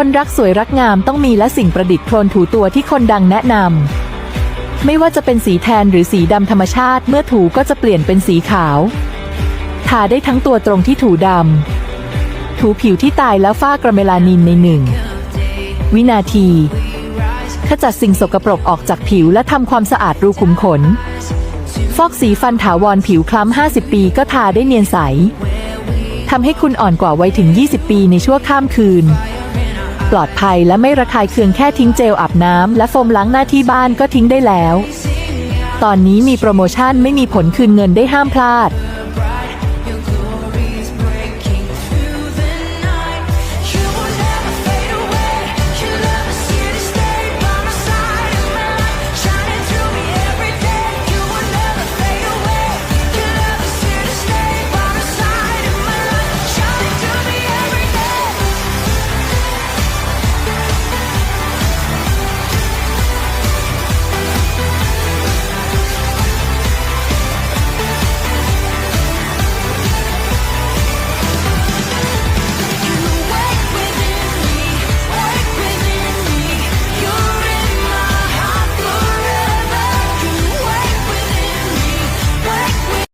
คนรักสวยรักงามต้องมีและสิ่งประดิษฐ์โคลนถูตัวที่คนดังแนะนำไม่ว่าจะเป็นสีแทนหรือสีดำธรรมชาติ เมื่อถูก็จะเปลี่ยนเป็นสีขาว ทาได้ทั้งตัวตรงที่ถูดำถูผิวที่ตายแล้วฝ้ากระเมลานินในหนึ่งวินาที ขจัดสิ่งสกปรกออกจากผิวและทำความสะอาดรูขุมขน ฟอกสีฟันถาวรผิวคล้ำ 50 ปีก็ทาได้เนียนใสทำให้คุณอ่อนกว่าวัยถึง 20 ปีในชั่วข้ามคืน ปลอดภัยและไม่ระคายเคืองแค่ทิ้งเจลอาบน้ำและโฟมล้างหน้าที่บ้านก็ทิ้งได้แล้ว ตอนนี้มีโปรโมชั่นไม่มีผลคืนเงินได้ห้ามพลาด